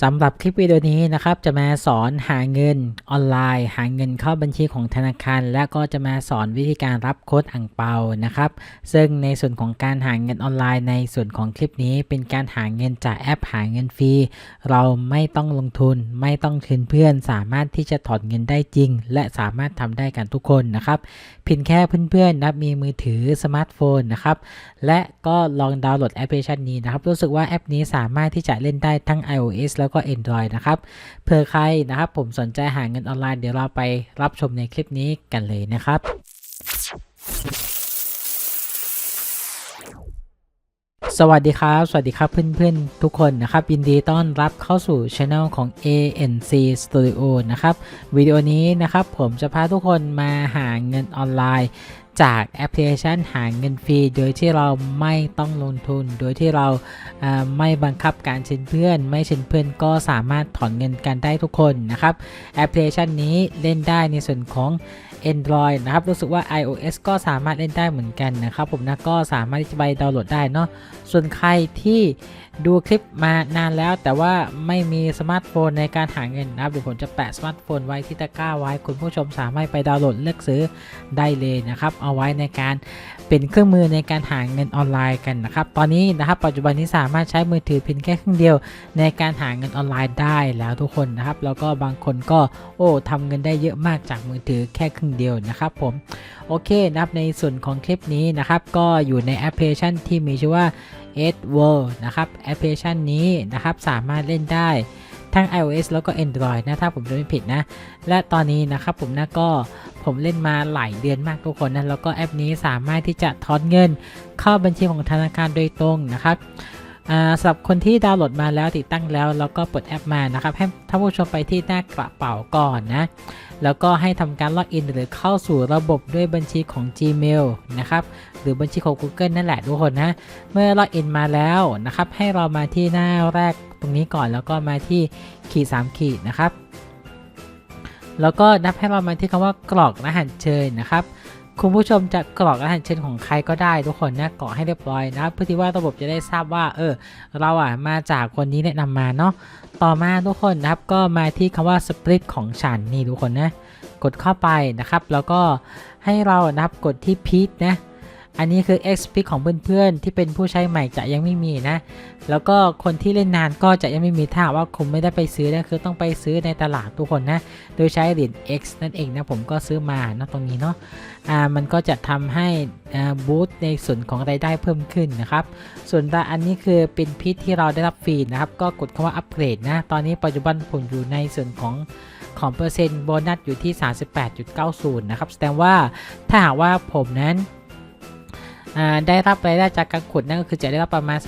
สำหรับคลิปวิดีโอนี้นะครับจะมาสอนหาเงินออนไลน์ หาเงินเข้าบัญชีของธนาคาร และก็จะมาสอนวิธีการรับโค้ดอ่างเปานะครับ ซึ่งในส่วนของการหาเงินออนไลน์ในส่วนของคลิปนี้ เป็นการหาเงินจากแอปหาเงินฟรีเราไม่ต้องลงทุน ไม่ต้องคืนเพื่อน สามารถที่จะถอนเงินได้จริง และสามารถทำได้กันทุกคนนะครับเพียงแค่เพื่อนๆนะมีมือถือสมาร์ทโฟนนะครับและก็ลองดาวน์โหลดแอปพลิเคชันนี้นะครับรู้สึกว่าแอปนี้สามารถที่จะเล่นได้ทั้ง iOS แล้วก็ Android นะครับเผื่อใครนะครับผมสนใจหาเงินออนไลน์เดี๋ยวเราไปรับชมในคลิปนี้กันเลยนะครับสวัสดีครับ สวัสดีครับเพื่อนๆ ทุกคนนะครับ ยินดีต้อนรับเข้าสู่ช anel ของ ANC Studio นะครับ วิดีโอนี้นะครับผมจะพาทุกคนมาหาเงินออนไลน์ จากแอปพลิเคชันหาเงินฟรี โดยที่เราไม่ต้องลงทุน โดยที่เราไม่บังคับการเชิญเพื่อน ไม่เชิญเพื่อนก็สามารถถอนเงินกันได้ทุกคนนะครับแอปพลิเคชันนี้เล่นได้ในส่วนของ Android นะครับรู้สึกว่า iOS ก็สามารถเล่นได้เหมือนกันนะครับผมนะก็สามารถที่จะไปดาวน์โหลดได้เนาะส่วนใครที่ดูคลิปมานานแล้ว แต่ว่าไม่มีสมาร์ทโฟนในการหาเงินนะครับเดี๋ยวผมจะแปะสมาร์ทโฟนไว้ที่ตะกร้าไว้ คุณผู้ชมสามารถไปดาวน์โหลดเลือกซื้อได้เลยนะครับเอาไว้ในการเป็นเครื่องมือในการหาเงินออนไลน์กันนะครับ ตอนนี้นะครับปัจจุบันนี้สามารถใช้มือถือเพียงแค่เครื่องเดียว ในการหาเงินออนไลน์ได้แล้วทุกคนนะครับ แล้วก็บางคนก็โอ้ทำเงินได้เยอะมากจากมือถือแค่ครึ่งเดียวนะครับผมโอเคนะครับในส่วนของคลิปนี้นะครับ ก็อยู่ในแอปพลิเคชันที่มีชื่อว่า e d w o r l d นะครับแอปพลิเคชันนี้นะครับสามารถเล่นได้ทั้ง iOS แล้วก็ Android นะ ถ้าผมจะไม่ผิดนะ และตอนนี้นะครับผมนะก็ ผมเล่นมาหลายเดือนมากทุกคนนะแล้วก็แอปนี้สามารถที่จะถอนเงินเข้าบัญชีของธนาคารโดยตรงนะครับสำหรับคนที่ดาวน์โหลดมาแล้วติดตั้งแล้ว แล้วก็เปิดแอปมานะครับให้ท่านผู้ชมไปที่หน้ากระเป๋าก่อนนะ แล้วก็ให้ทำการล็อกอินหรือเข้าสู่ระบบด้วยบัญชีของ Gmail นะครับหรือบัญชีของ Google นั่นแหละทุกคนนะ เมื่อล็อกอินมาแล้วนะครับให้เรามาที่หน้าแรกตรงนี้ก่อนแล้วก็มาที่ขีด3ขีดนะครับ แล้วก็นับให้เรามาที่คำว่ากรอกรหัสเชิญนะครับคุณผู้ชมจะกรอกรหัสเชิญของใครก็ได้ทุกคนนะกรอกให้เรียบร้อยนะเพื่อที่ว่าระบบจะได้ทราบว่า เออ เราอะมาจากคนนี้แนะนำมาเนาะต่อมาทุกคนนะครับก็มาที่คำว่า split ของฉันนี่ทุกคนนะกดเข้าไปนะครับ แล้วก็ให้เรานะครับกดที่พีทนะ อันนี้คือ X p i c ของเพื่อนๆ ที่เป็นผู้ใช้ใหม่จะยังไม่มีนะ แล้วก็คนที่เล่นนานก็จะยังไม่มีถ้าหากว่าคุณไม่ได้ไปซื้อนะคือต้องไปซื้อในตลาดทุกคนนะ โดยใช้เหรียญ X นั่นเองนะผมก็ซื้อมานะตรงนี้เนาะอ่ามันก็จะทำให้อ่าบูตในส่วนของรายได้เพิ่มขึ้นนะครับ ส่วนอันนี้คือเป็นพิษที่เราได้รับฟรีนะครับ ก็กดคำว่าอัปเกรดนะ ตอนนี้ปัจจุบันผมอยู่ในส่วนของของเปอร์เซ็นต์โบนัสอยู่ที่ 38.90 นะครับ แสดงว่าถ้าหากว่าผมนั้น ได้รับรายได้จากการขุดนั่นก็คือจะได้รับประมาณ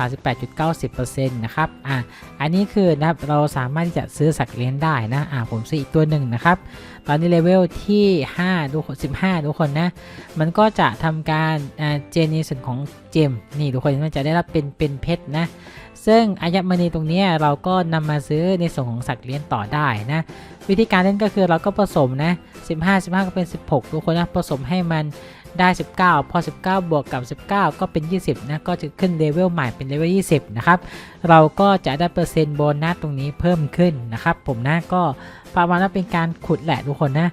38.90%นะครับอ่าอันนี้คือนะครับเราสามารถที่จะซื้อสัตว์เลี้ยงได้นะอ่าผมซื้ออีกตัวหนึ่งนะครับ ตอนนี้เลเวลที่5ทุกคน15 ทุกคนนะ มันก็จะทำการอ่าเจนในส่วนของเจมนี่ทุกคนมันจะได้รับเป็นเป็นเพชรนะซึ่งอายัมณีตรงนี้เราก็นำมาซื้อในส่วนของสัตว์เลี้ยงต่อได้นะ วิธีการเล่นก็คือเราก็ผสมนะ 15 15 ก็เป็น 16 ทุกคนนะผสมให้มัน ได้ 19 พอ 19 บวกกับ 19 ก็เป็น 20 นะ ก็จะขึ้นเลเวลใหม่เป็นเลเวล 20 นะครับ เราก็จะได้เปอร์เซ็นต์โบนัสตรงนี้เพิ่มขึ้นนะครับ ผมนะก็ประมาณว่าเป็นการขุดแหละทุกคนนะ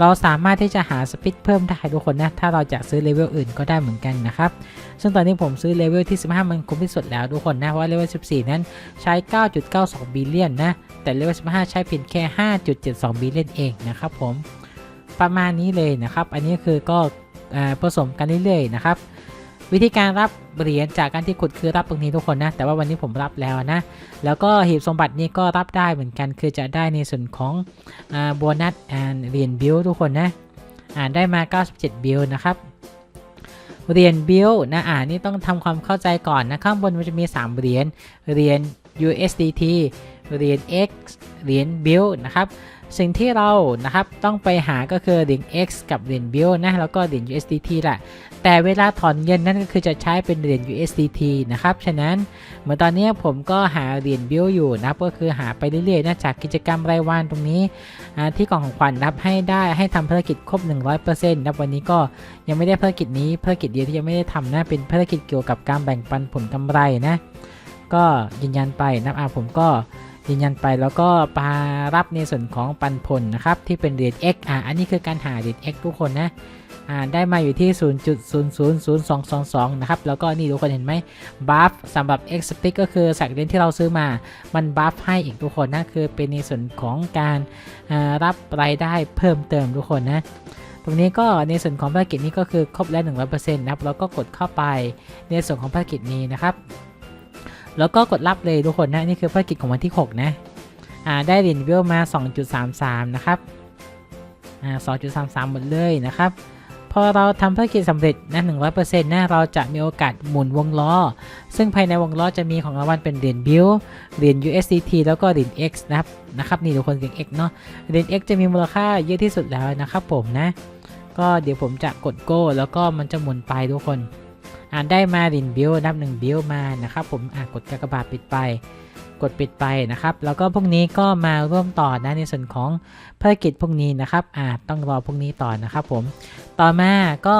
เราสามารถที่จะหาสปิดเพิ่มได้ทุกคนนะ ถ้าเราจะซื้อเลเวลอื่นก็ได้เหมือนกันนะครับ ซึ่งตอนนี้ผมซื้อเลเวลที่ 15 มันคุ้มที่สุดแล้วทุกคนนะ เพราะว่าเลเวล 14 นั้นใช้ 9.92 บิลเลียนนะ แต่เลเวล 15 ใช้เพียงแค่ 5.72 บิลเลียนเองนะครับผม ประมาณนี้เลยนะครับ อันนี้คือก็ ผสมกันเรื่อยๆนะครับวิธีการรับเหรียญจากการที่ขุดคือรับตรงนี้ทุกคนนะ แต่ว่าวันนี้ผมรับแล้วนะ แล้วก็หีบสมบัตินี้ก็รับได้เหมือนกัน คือจะได้ในส่วนของโบนัสเหรียญบิลทุกคนนะอ่านได้มา 97 บิลนะครับเหรียญบิลนะอ่านี่ต้องทำความเข้าใจก่อนนะ ข้างบนมันจะมี 3 เหรียญเหรียญ USDT เหรียญ X เหรียญบิลนะครับ สิ่งที่เรานะครับต้องไปหาก็คือเหรียญ X กับเหรียญบิลนะแล้วก็เหรียญ USDT แหละแต่เวลาถอนเงินนั่นก็คือจะใช้เป็นเหรียญ USDT นะครับฉะนั้นเหมือนตอนนี้ผมก็หาเหรียญบิลอยู่นะครับก็คือหาไปเรื่อยๆนะจากกิจกรรมรายวันตรงนี้ที่กล่องของขวัญนะครับให้ได้ให้ทำภารกิจครบ 100%นะครับวันนี้ก็ยังไม่ได้ภารกิจนี้ภารกิจเดียวที่ยังไม่ได้ทำนะเป็นภารกิจเกี่ยวกับการแบ่งปันผลกำไรนะก็ยืนยันไปนะครับอ่าผมก็ ยืนยันไปแล้วก็ปารับในส่วนของปันผลนะครับที่เป็นเหรียญ X อ่าอันนี้คือการหาเหรียญ X ทุกคนนะอ่าได้มาอยู่ที่ 0.000222 นะครับ แล้วก็นี่ทุกคนเห็นไหมบัฟสำหรับ X Stick ก็คือสักเหรียญที่เราซื้อมา มันบัฟให้อีกทุกคนนะ คือเป็นในส่วนของการรับรายได้เพิ่มเติมทุกคนนะ ตรงนี้ก็ในส่วนของภารกิจนี้ก็คือครบแล้ว 100%นะครับ แล้วก็กดเข้าไปในส่วนของภารกิจนี้นะครับ แล้วก็กดรับเลยทุกคนนะ นี่คือภารกิจของวันที่ 6 นะอ่าได้เหรียญเวลมา 2.33 นะครับอ่า2.33 หมดเลยนะครับ พอเราทำภารกิจสำเร็จนะ100%นะเราจะมีโอกาสหมุนวงล้อ ซึ่งภายในวงล้อจะมีของรางวัลเป็นเหรียญบิลเหรียญ USDT แล้วก็เหรียญ X นะครับนะครับนี่ทุกคนเหรียญ X เนาะเหรียญ X จะมีมูลค่าเยอะที่สุดแล้วนะครับผมนะ ก็เดี๋ยวผมจะกดโก้แล้วก็มันจะหมุนไปทุกคน อ่านได้มาดินบิลนับหนึ่งบิลมานะครับผมอ่ากดกากบาทปิดไป กดปิดไปนะครับ แล้วก็พวกนี้ก็มาร่วมต่อนะในส่วนของภารกิจพวกนี้นะครับอ่าต้องรอพวกนี้ต่อนะครับผมต่อมาก็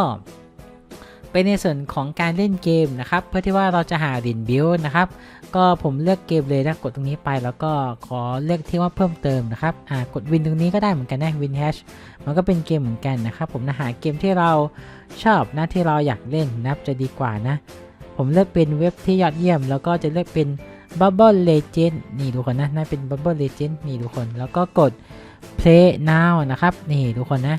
เป็นในส่วนของการเล่นเกมนะครับ เพื่อที่ว่าเราจะหาเหรียญบิลนะครับ ก็ผมเลือกเกมเลยนะกดตรงนี้ไปแล้วก็ขอเลือกที่ว่าเพิ่มเติมนะครับอ่ากดวินตรงนี้ก็ได้เหมือนกันนะวินแฮชมันก็เป็นเกมเหมือนกันนะครับ ผมนะหาเกมที่เราชอบนะที่เราอยากเล่นนะครับจะดีกว่านะ ผมเลือกเป็นเว็บที่ยอดเยี่ยม แล้วก็จะเลือกเป็น Bubble Legend นี่ทุกคนนะน่าเป็น Bubble Legend นี่ทุกคนแล้วก็กด Play Now นะครับ นี่ทุกคนนะ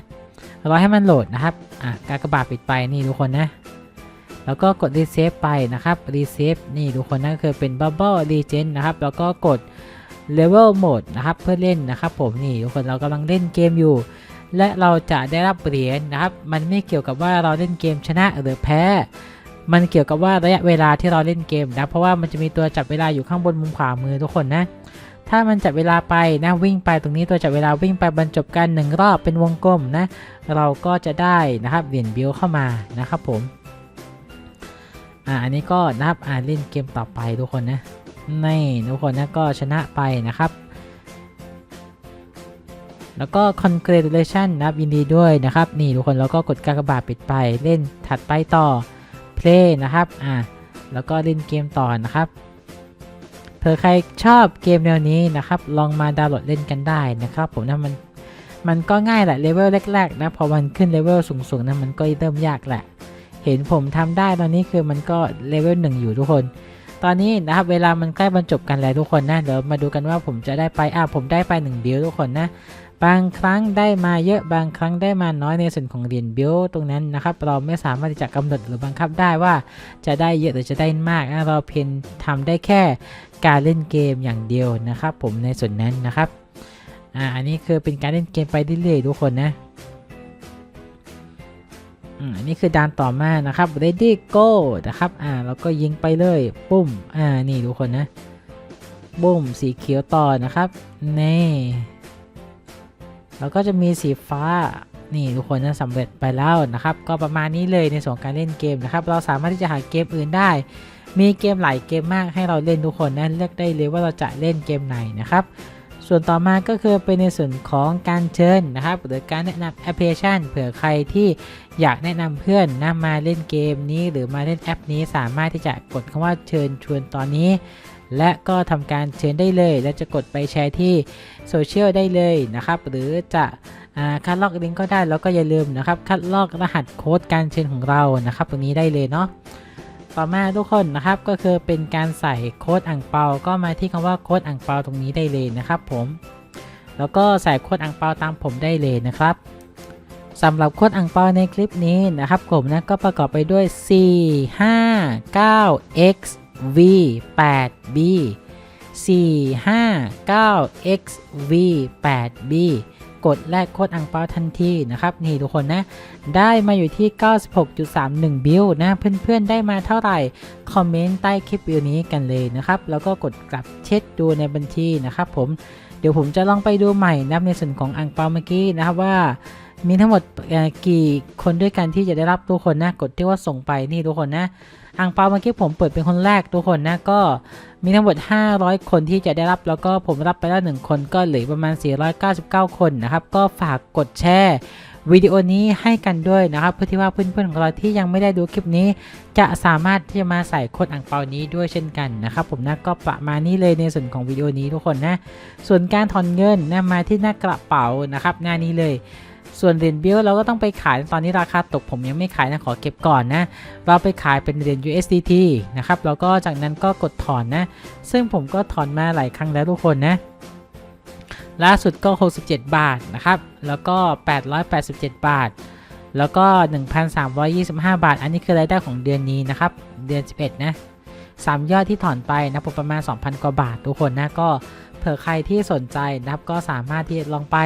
รอให้มันโหลดนะครับ อะ กากบาทปิดไปนี่ทุกคนนะ แล้วก็กด Reset ไปนะครับ Reset นี่ทุกคนนะก็คือเป็น Bubble Legend นะครับ แล้วก็กด Level Mode นะครับเพื่อเล่นนะครับ ผมนี่ทุกคนเรากำลังเล่นเกมอยู่ และเราจะได้รับเหรียญนะครับ มันไม่เกี่ยวกับว่าเราเล่นเกมชนะหรือแพ้ มันเกี่ยวกับว่าระยะเวลาที่เราเล่นเกมนะเพราะว่ามันจะมีตัวจับเวลาอยู่ข้างบนมุมขวามือทุกคนนะถ้ามันจับเวลาไปนะวิ่งไปตรงนี้ตัวจับเวลาวิ่งไปบรรจบกันหนึ่งรอบเป็นวงกลมนะ เราก็จะได้นะครับเหรียญบิลเข้ามานะครับผม อ่าอันนี้ก็นะครับอ่าเล่นเกมต่อไปทุกคนนะนี่ทุกคนนะก็ชนะไปนะครับ แล้วก็ congratulation นะครับยินดีด้วยนะครับ นี่ทุกคนแล้วก็กดกากบาทปิดไปเล่นถัดไปต่อ play นะครับอ่าแล้วก็เล่นเกมต่อนะครับเผื่อใครชอบเกมแนวนี้นะครับ ลองมาดาวน์โหลดเล่นกันได้นะครับ ผมนะมันมันก็ง่ายแหละเลเวลแรกๆนะพอมันขึ้นเลเวลสูงๆนะมันก็เริ่มยากแหละ เห็นผมทำได้ตอนนี้คือมันก็เลเวลหนึ่งอยู่ทุกคน ตอนนี้นะครับเวลามันใกล้บรรจบกันแล้วทุกคนนะเดี๋ยวมาดูกันว่าผมจะได้ไปอ่าผมได้ไป1บิลทุกคนนะบางครั้งได้มาเยอะบางครั้งได้มาน้อยในส่วนของเหรียญบิลตรงนั้นนะครับ เราไม่สามารถที่จะกำหนดหรือบังคับได้ว่าจะได้เยอะหรือจะได้มากนะเราเพียงทำได้แค่การเล่นเกมอย่างเดียวนะครับ ผมในส่วนนั้นนะครับอ่าอันนี้คือเป็นการเล่นเกมไปเรื่อยๆทุกคนนะ อันนี้คือด่านต่อมานะครับ ready go นะครับอ่าเราก็ยิงไปเลยปุ้มอ่านี่ทุกคนนะบุ้มสีเขียวต่อนะครับนี่แล้วก็จะมีสีฟ้านี่ทุกคนนะสำเร็จไปแล้วนะครับ ก็ประมาณนี้เลยในส่วนการเล่นเกมนะครับ เราสามารถที่จะหาเกมอื่นได้ มีเกมหลายเกมมากให้เราเล่นทุกคนนะเลือกได้เลยว่าเราจะเล่นเกมไหนนะครับ ส่วนต่อมาก็คือเป็นในส่วนของการเชิญนะครับหรือการแนะนำแอปพลิเคชัน เผื่อใครที่อยากแนะนำเพื่อนนะมาเล่นเกมนี้ หรือมาเล่นแอปนี้สามารถที่จะกดคำว่าเชิญชวนตอนนี้ และก็ทำการเชิญได้เลย และจะกดไปแชร์ที่โซเชียลได้เลยนะครับหรือจะอคัดลอกลิงก์ก็ได้แล้วก็อย่าลืมนะครับคัดลอกรหัสโค้ดการเชิญของเรานะครับ ตรงนี้ได้เลยเนาะ ต่อมาทุกคนนะครับก็คือเป็นการใส่โค้ดอ่างเปา ก็มาที่คำว่าโค้ดอ่างเปาตรงนี้ได้เลยนะครับผม แล้วก็ใส่โค้ดอ่างเปาตามผมได้เลยนะครับสำหรับโค้ดอ่างเปาในคลิปนี้นะครับผมนะก็ประกอบไปด้วย C 5 9 X V 8 B 4 5 9 X V 8 B กดแลกโค้ดอังเปาทันทีนะครับนี่ทุกคนนะได้มาอยู่ที่ 96.31 บิลนะเพื่อนๆได้มาเท่าไหร่ คอมเมนต์ใต้คลิปวิดีโอนี้กันเลยนะครับแล้วก็กดกลับเช็คดูในบัญชีนะครับผมเดี๋ยวผมจะลองไปดูใหม่นะในส่วนของอังเปาเมื่อกี้นะครับว่า มีทั้งหมดกี่คนด้วยกันที่จะได้รับทุกคนนะกดที่ว่าส่งไปนี่ทุกคนนะอังเปาเมื่อกี้ผมเปิดเป็นคนแรกทุกคนนะก็มีทั้งหมด 500 คนที่จะได้รับแล้วก็ผมรับไปแล้ว1คนก็เหลือประมาณ 499 คนนะครับ ก็ฝากกดแชร์วิดีโอนี้ให้กันด้วยนะครับ เพื่อที่ว่าเพื่อนๆของเราที่ยังไม่ได้ดูคลิปนี้ จะสามารถที่จะมาใส่โค้ดอ่างเปานี้ด้วยเช่นกันนะครับ ผมนะก็ประมาณนี้เลยในส่วนของวิดีโอนี้ทุกคนนะ ส่วนการถอนเงินนะมาที่หน้ากระเป๋านะครับ หน้านี้เลย ส่วนเหรียญเบิลเราก็ต้องไปขายตอนนี้ราคาตกผมยังไม่ขายนะขอเก็บก่อนนะ เราไปขายเป็นเหรียญ USDT นะครับแล้วก็จากนั้นก็กดถอนนะ ซึ่งผมก็ถอนมาหลายครั้งแล้วทุกคนนะ ล่าสุดก็ 67 บาทนะครับ แล้วก็ 887 บาท แล้วก็ 1,325 บาท อันนี้คือรายได้ของเดือนนี้นะครับ เดือน 11 นะสามยอดที่ถอนไปนะผมประมาณ 2,000 กว่าบาททุกคนนะก็ เผื่อใครที่สนใจนะครับก็สามารถที่ลองไป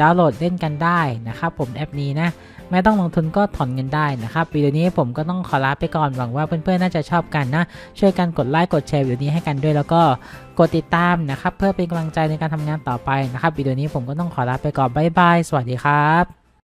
ดาวน์โหลดเล่นกันได้นะครับผมแอปนี้นะไม่ต้องลงทุนก็ถอนเงินได้นะครับวิดีโอนี้ผมก็ต้องขอลาไปก่อนหวังว่าเพื่อนๆน่าจะชอบกันนะ ช่วยกันกดไลค์กดแชร์วิดีโอนี้ให้กันด้วยแล้วก็กดติดตามนะครับเพื่อเป็นกำลังใจในการทำงานต่อไปนะครับวิดีโอนี้ผมก็ต้องขอลาไปก่อนบ๊ายบายสวัสดีครับ